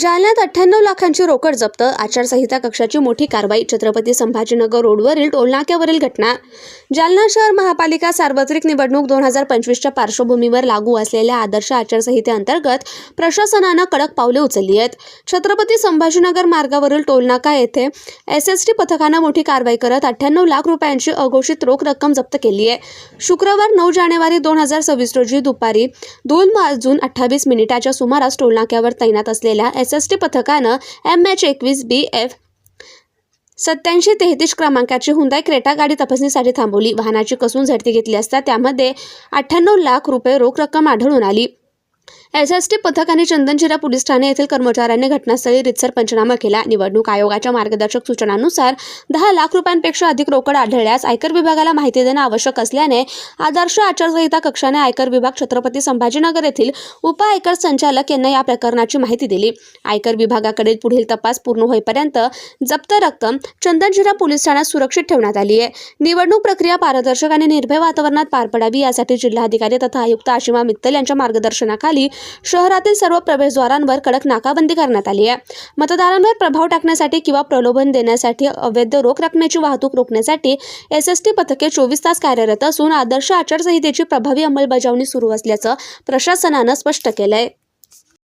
जालन्यात अठ्ठ्याण्णव लाखांची रोकड जप्त आचारसंहिता कक्षाची मोठी कारवाई छत्रपती संभाजीनगर रोडवरील टोलनाक्यावरील घटना. जालना शहर महापालिका सार्वत्रिक निवडणूक दोन हजार पंचवीसच्या पार्श्वभूमीवर लागू असलेल्या आदर्श आचारसंहितेअंतर्गत प्रशासनानं कडक पावले उचलली आहेत. छत्रपती संभाजीनगर मार्गावरील टोलनाका येथे एस एस टी पथकानं मोठी कारवाई करत अठ्ठ्याण्णव लाख रुपयांची अघोषित रोख रक्कम जप्त केली आहे. शुक्रवार नऊ जानेवारी दोन हजार सव्वीस रोजी दुपारी दोन वाजून अठ्ठावीस मिनिटाच्या सुमारास टोलनाक्यावर तैनात असलेल्या एस एस टी पथकानं एम एच एकवीस बी एफ सत्याऐंशी तेहतीस क्रमांकाची हुंदाई क्रेटा गाडी तपासणीसाठी थांबवली. वाहनाची कसून झडती घेतली असता त्यामध्ये अठ्ठ्याण्णव लाख रुपये रोख रक्कम आढळून आली. एस एस टी पथकाने चंदनशिरा पोलीस ठाणे येथील कर्मचाऱ्यांनी घटनास्थळी रितसर पंचनामा केला. निवडणूक आयोगाच्या मार्गदर्शक सूचनांनुसार दहा लाख रुपयांपेक्षा अधिक रोकड आढळल्यास आयकर विभागाला माहिती देणं आवश्यक असल्याने आदर्श आचारसंहिता कक्षाने आयकर विभाग छत्रपती संभाजीनगर येथील उप आयकर संचालक यांना या प्रकरणाची माहिती दिली. आयकर विभागाकडील पुढील तपास पूर्ण होईपर्यंत जप्त रक्कम चंदनशिरा पोलीस ठाण्यात सुरक्षित ठेवण्यात आली आहे. निवडणूक प्रक्रिया पारदर्शक आणि निर्भय वातावरणात पार पडावी यासाठी जिल्हाधिकारी तथा आयुक्त आशिमा मित्तल यांच्या मार्गदर्शनाखाली शहरातील सर्व प्रवेशद्वारांवर कडक नाकाबंदी करण्यात आली आहे. मतदारांवर प्रभाव टाकण्यासाठी किंवा प्रलोभन देण्यासाठी अवैध रोख रकमेची वाहतूक रोखण्यासाठी एस एस टी पथके चोवीस तास कार्यरत असून आदर्श आचारसंहितेची प्रभावी अंमलबजावणी सुरू असल्याचं प्रशासनानं स्पष्ट केलंय.